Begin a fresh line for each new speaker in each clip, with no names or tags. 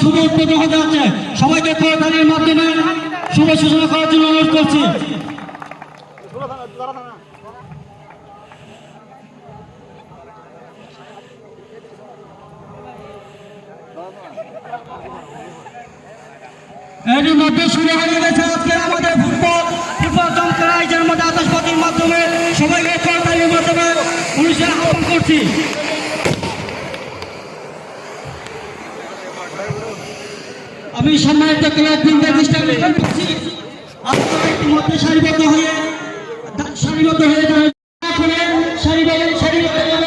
শুভ উদ্বোধন হতে যাচ্ছে। সবাইকে করতালির মাধ্যমে শুভ সূচনা করার জন্য অনুরোধ করছি। এরই মধ্যে শুরু হয়ে গেছে আজকে আমাদের ফুটবল। ফুটবল চমৎকার আয়োজনের মধ্যে আতসবাজির মাধ্যমে সবাইকে করতালির মাধ্যমে অনুষ্ঠান আহ্বান করছি। আমি সম্মানিত ক্লাব বৃন্দের দৃষ্টি করছি আপনারা ইতিমধ্যে সারিবদ্ধ হয়ে সারিবদ্ধ হয়ে সারিবদ্ধ হয়ে।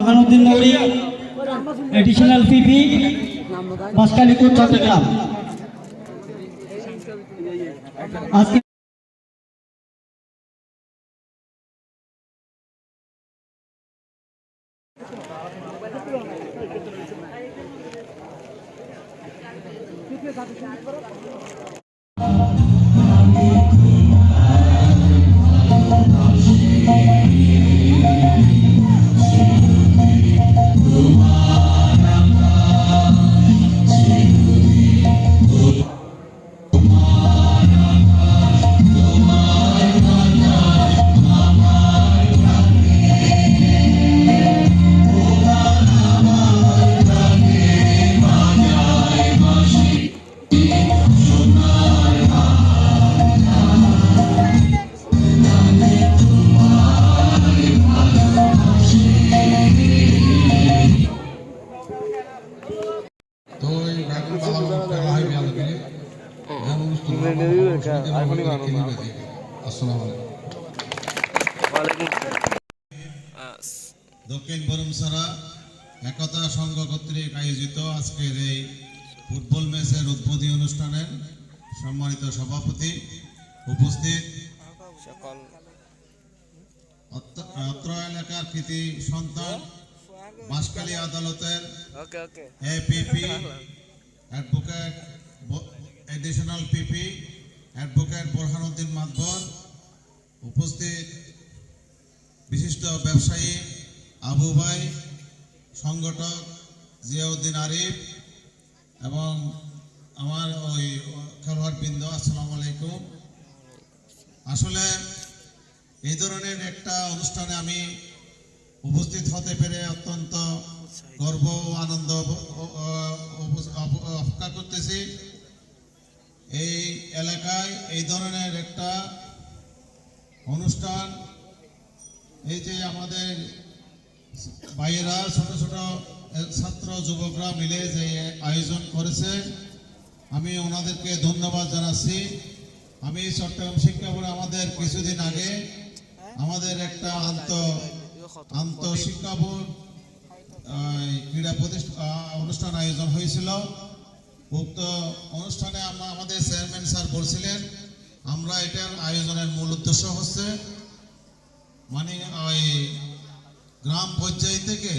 Burhanuddin নৌরি এডিশনাল পিপি বাসকালীপুর চট্টগ্রাম আজকে
তো হয় দক্ষিণ বরমসারা একতা সংঘ কর্তৃক আয়োজিত আজকের এই ফুটবল ম্যাচের উদ্বোধনী অনুষ্ঠানের সম্মানিত সভাপতি উপস্থিত।
সকল
অত্র অত্র এলাকার কৃতি সন্তান বাঁশখালী আদালতের
okay okay
APP advocate additional PP advocate Borhanuddin Matbar উপস্থিত বিশিষ্ট ব্যবসায়ী আবু ভাই সংগঠক জিয়াউদ্দিন আরিফ এবং আমার ওই খেলোয়াড় বৃন্দ আসসালামু আলাইকুম। আসলে এই ধরনের একটা অনুষ্ঠানে আমি উপস্থিত হতে পেরে অত্যন্ত গর্ব ও আনন্দ অপেক্ষা করতেছি। এই এলাকায় এই ধরনের একটা অনুষ্ঠান এই যে আমাদের ভাইয়েরা ছোট ছোট ছাত্র যুবকরা মিলে যে আয়োজন করেছে আমি ওনাদেরকে ধন্যবাদ জানাচ্ছি। আমি চট্টগ্রাম শিক্ষা বোর্ডে আমাদের কিছুদিন আগে আমাদের একটা আন্ত আন্ত শিক্ষা বোর্ড ক্রীড়া প্রতিষ্ঠা অনুষ্ঠান আয়োজন হয়েছিল। উক্ত অনুষ্ঠানে আমাদের চেয়ারম্যান স্যার বলছিলেন, আমরা এটার আয়োজনের মূল উদ্দেশ্য হচ্ছে মানে ওই গ্রাম পর্যায় থেকে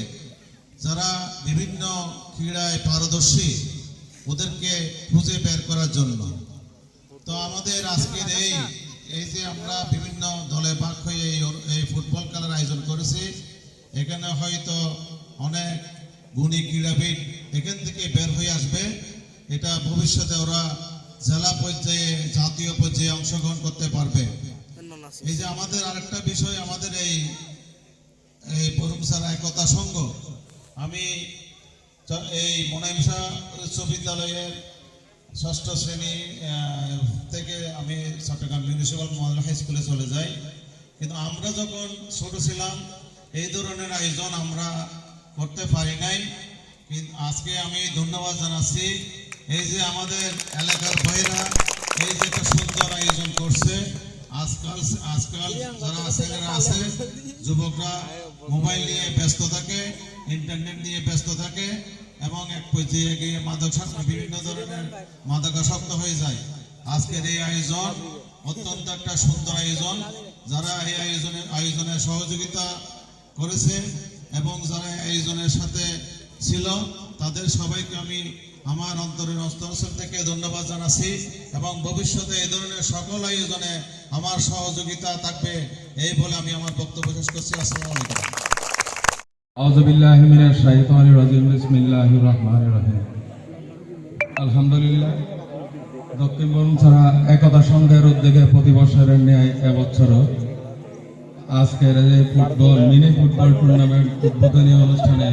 যারা বিভিন্ন ক্রীড়ায় পারদর্শী, ওদেরকে খুঁজে বের করার জন্য। তো আমাদের আজকের এই এই যে আমরা বিভিন্ন দলে ভাগ হয়ে এই ফুটবল খেলার আয়োজন করেছি, এখানে হয়তো অনেক গুণী ক্রীড়াবিদ এখান থেকে বের হয়ে আসবে। এটা ভবিষ্যতে ওরা জেলা পর্যায়ে জাতীয় পর্যায়ে অংশগ্রহণ করতে পারবে। এই যে আমাদের আরেকটা বিষয় আমাদের এই এই বরুমসারা একতা সংঘ। আমি এই মনাইমসা উচ্চ বিদ্যালয়ের ষষ্ঠ শ্রেণি থেকে আমি চট্টগ্রাম মিউনিসিপাল মডেল হাই স্কুলে চলে যাই। কিন্তু আমরা যখন ছোট ছিলাম এই ধরনের আয়োজন আমরা করতে পারি নাই। কিন্তু আজকে আমি ধন্যবাদ জানাচ্ছি। এই যে আমাদের এলাকার ভাইরা, এই যে একটা সুন্দর আয়োজন করছে। আজকাল আজকাল যারা ছেলেরা আছে, যুবকরা মোবাইল নিয়ে ব্যস্ত থাকে, ইন্টারনেট নিয়ে ব্যস্ত থাকে, এবং এক পর্যায়ে গিয়ে মাদকাসক্ত বিভিন্ন ধরনের মাদকাসক্ত হয়ে যায়। আজকের এই আয়োজন অত্যন্ত একটা সুন্দর আয়োজন। যারা এই আয়োজনের আয়োজনে সহযোগিতা করেছে এবং যারা এই আয়োজনের সাথে ছিল, তাদের সবাইকে আমি আমার অন্তরের অন্তরস্থল থেকে ধন্যবাদ জানাচ্ছি এবং ভবিষ্যতে এই ধরনের সকল আয়োজনে আমার সহযোগিতা থাকবে এই বলে আমি আমার বক্তব্য শেষ করছি। আসসালামু আলাইকুম।
আউযু বিল্লাহি মিনাশ শাইতানির রাজিম। বিসমিল্লাহির রহমানির রহিম। আলহামদুলিল্লাহ, দক্ষিণ বরুণছড়া একতা সংঘের উদ্যোগে প্রতি বছরের ন্যায় এবছরও আজকের এই ফুটবল, মিনি ফুটবল টুর্নামেন্ট উদ্বোধনী অনুষ্ঠানে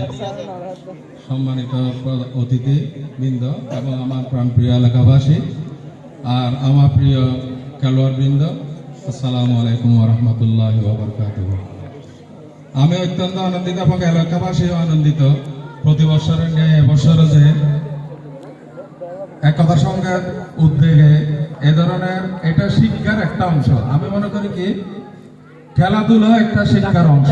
সম্মানিত অতিথি বৃন্দ এবং আমার প্রাণপ্রিয় এলাকাবাসী আর আমার প্রিয় খেলোয়াড় বৃন্দ আসসালামু আলাইকুম রহমতুল্লাহ বাবরকাতুহ আমি অত্যন্ত আনন্দিত এবং এলাকাবাসীও আনন্দিত। প্রতি বছরের ন্যায় এবছরও যে একতা সংঘের উদ্যোগে এ ধরনের এটা শিক্ষার একটা অংশ। আমি মনে করি কি খেলাধুলা একটা শিক্ষার অংশ।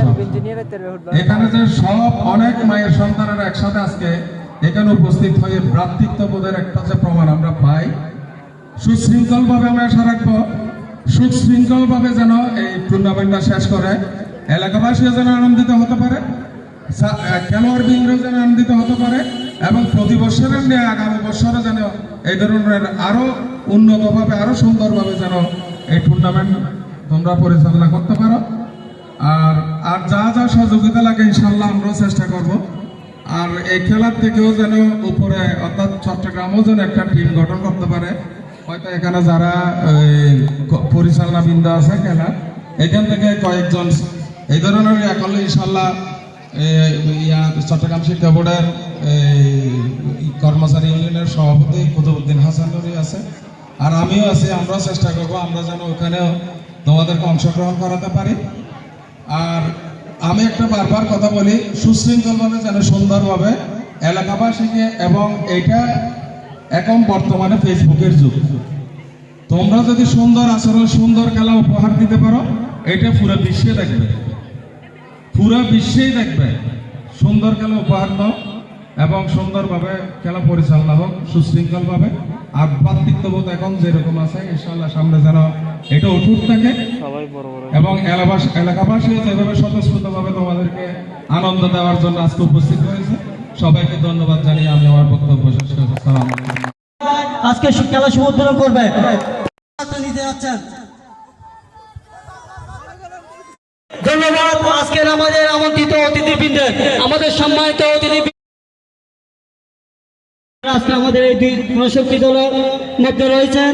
এখানে যে সব অনেক মায়ের সন্তানেরা একসাথে আজকে এখানে উপস্থিত হয়ে ভ্রাতৃত্ববোধের একটা যে প্রমাণ আমরা পাই সুশৃঙ্খল ভাবে আমরা আশা রাখব সুশৃঙ্খল ভাবে যেন এই টুর্নামেন্টটা শেষ করে। এলাকাবাসীও যেন আনন্দিত হতে পারে, সা- খেলোয়াড় বৃন্দ যেন আনন্দিত হতে পারে, এবং প্রতি বছরের নিয়ে আগামী বছরে যেন এই ধরনের আরও উন্নতভাবে, আরও সুন্দরভাবে যেন এই টুর্নামেন্ট তোমরা পরিচালনা করতে পারো। আর আর যা যা সহযোগিতা লাগে ইনশাল্লাহ আমরাও চেষ্টা করব। আর এই খেলার থেকেও যেন উপরে, অর্থাৎ চট্টগ্রামও যেন একটা টিম গঠন করতে পারে। হয়তো এখানে যারা পরিচালনা বৃন্দ আছে খেলা, এখান থেকে কয়েকজন এই ধরনের করলে ইনশাল্লাহ ইয়া, চট্টগ্রাম শিক্ষা বোর্ডের কর্মচারী ইউনিয়নের সভাপতি কুতুবুদ্দিন হাসান আছে। আর আমিও আছি, আমরাও চেষ্টা করব, আমরা যেন ওখানেও তোমাদেরকে অংশগ্রহণ করাতে পারি। আর আমি একটা বারবার কথা বলি সুশৃঙ্খলভাবে যেন সুন্দরভাবে এলাকাবাসীকে এবং এটা এখন বর্তমানে ফেসবুকের যুগ। তোমরা যদি সুন্দর আচরণ, সুন্দর খেলা উপহার দিতে পারো, এটা পুরো বিশ্বে দেখবে। পুরো বিশ্বেই দেখবে। সুন্দর খেলা উপহার দাও এবং সুন্দরভাবে খেলা পরিচালনা হোক, সুশৃঙ্খলভাবে। ভ্রাতৃত্ববোধ এখন যেরকম আছে ইনশাল্লাহ সামনে যেন এটা অটুট থাকে। এবং এলাকাবাসী এলাকাবাসী যেভাবে স্বতঃস্ফূর্তভাবে তোমাদেরকে আনন্দ দেওয়ার জন্য আজকে উপস্থিত হয়েছে। সবাইকে ধন্যবাদ জানিয়ে আমি আমার বক্তব্য শেষ আসসালামু আলাইকুম।
আজকে খেলা শুভ উদ্বোধন করবে। নিতে যাচ্ছেন ধন্যবাদ। আজকের আমাদের আমন্ত্রিত অতিথিবৃন্দের আমাদের সম্মানিত অতিথি আজকে আমাদের এই দুই জনশক্তি দলের মধ্যে রয়েছেন।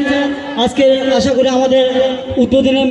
আজকে আশা করি আমাদের উদ্বোধনী